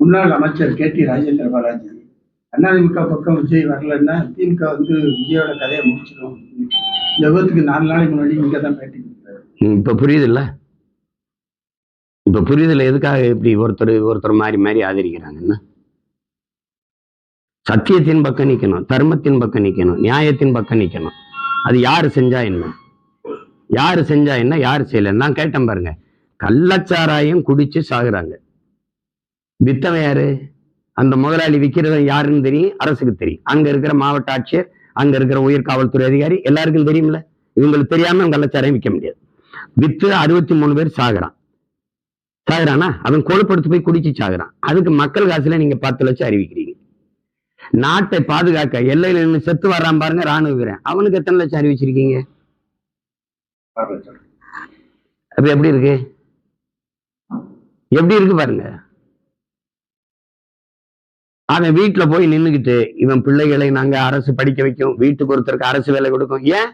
முன்னாள் அமைச்சர் K D Rajendra Balaji. AIADMK பக்கம் விஜய் வரலன்னா திமுக வந்து விஜயோட கதையை முடிச்சிடும் இந்த விபத்துக்கு நாலு நாளைக்கு முன்னாடி இங்கே தான் பேட்டி இப்போ புரியுதுல்ல? இப்போ புரியுதுல எதுக்காக இப்படி ஒருத்தர் ஒருத்தர் மாறி மாறி ஆதரிக்கிறாங்கன்னா? சத்தியத்தின் பக்கம் நிற்கணும் தர்மத்தின் பக்கம் நிற்கணும் நியாயத்தின் பக்கம் நிற்கணும் அது யார் செஞ்சா என்ன? யார் செஞ்சா என்ன? யார் செய்யல நான் கேட்டேன் பாருங்க. கள்ளச்சாராயம் குடிச்சு சாகுறாங்க. வித்தவன் யாரு? அந்த முதலாளி விற்கிறவன் யாருன்னு தெரியும் அரசுக்கு தெரியும். அங்க இருக்கிற மாவட்ட ஆட்சியர் அங்க இருக்கிற உயர் காவல்துறை அதிகாரி எல்லாருக்கும் தெரியும்ல? இவங்களுக்கு தெரியாம கள்ளச்சாராயம் விற்க முடியாது. வித்து அறுபத்தி மூணு பேர் சாகுறான். சாகுறானா? அவன் கொழுப்படுத்து போய் குடிச்சு சாகுறான். அதுக்கு மக்கள் காசுல நீங்க பத்து லட்சம் அறிவிக்கிறீங்க. நாட்டை பாதுகாக்க எல்லையில நின்று செத்து வர்றான் பாருங்க ராணுவ வீரன். அவனுக்கு எத்தனை லட்சம் அறிவிச்சிருக்கீங்க? அப்ப எப்படி இருக்கு? எப்படி இருக்கு பாருங்க. அவன் வீட்டுல போய் நின்னுகிட்டு இவன் பிள்ளைகளை நாங்க அரசு படிக்க வைக்கும் வீட்டுக்கு ஒருத்தருக்கு அரசு வேலை கொடுக்கும். ஏன்?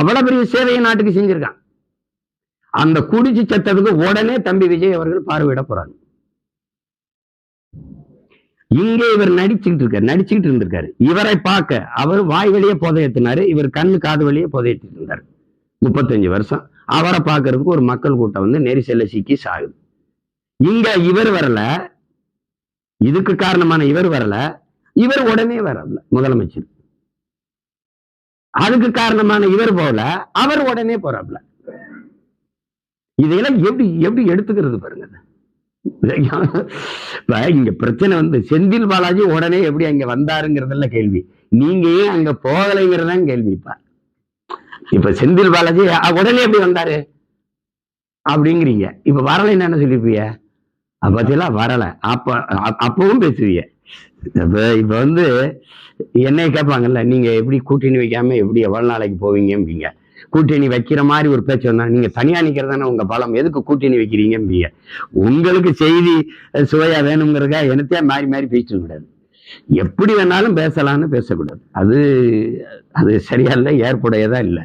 அவ்வளவு பெரிய சேவையை நாட்டுக்கு செஞ்சிருக்கான். அந்த குடிச்சு செத்ததுக்கு உடனே தம்பி விஜய் அவர்கள் பார்வையிட போறாங்க இங்கே இவர் நடிச்சுக்கிட்டு இருக்காரு நடிச்சுக்கிட்டு இருந்திருக்காரு. இவரை பார்க்க அவர் வாய் வழியே புதையத்தினாரு இவர் கண்ணு காது வழியே புதையத்திட்டு இருந்தாரு. முப்பத்தஞ்சு வருஷம். அவரை பார்க்கறதுக்கு ஒரு மக்கள் கூட்டம் வந்து நெரிசல்ல சிக்கி சாகுது. இங்க இவர் வரல இதுக்கு காரணமான இவர் வரல. இவர் உடனே வரல முதலமைச்சர். அதுக்கு காரணமான இவர் போல அவர் உடனே போறாப்ல. இதையெல்லாம் எப்படி எப்படி எடுத்துக்கிறது பாருங்க. இங்க பிரச்சனை வந்து செந்தில் பாலாஜி உடனே எப்படி அங்க வந்தாருங்கிறதுல கேள்வி. நீங்க ஏன் அங்க போகலைங்கிறதான் கேள்வி இப்ப. இப்ப செந்தில் பாலாஜி உடனே எப்படி வந்தாரு? அப்படிங்கிறீங்க. இப்ப வரலைன்னு என்ன சொல்லிருப்பீங்க? அப்பத்திலாம் வரல. அப்ப அப்போ அப்பவும் பேசுவீங்க இப்ப இப்ப வந்து என்னைய கேட்பாங்கல்ல நீங்க எப்படி கூட்டணி வைக்காம எப்படி எவ்வளவு நாளைக்கு போவீங்கம்பீங்க? கூட்டணி வைக்கிற மாதிரி ஒரு பேச்சு வந்தா நீங்க தனியா நிக்கிறதானே உங்க பலம். எதுக்கு கூட்டணி வைக்கிறீங்கம்பீங்க? உங்களுக்கு செய்தி அஹ், சுவையா வேணுங்கிறதா என்னத்தையா மாறி மாறி பேசிட்டு கூடாது எப்படி வேணாலும் பேசலாம்னு பேசக்கூடாது. அது அது சரியா இல்லை ஏற்புடையதா இல்லை.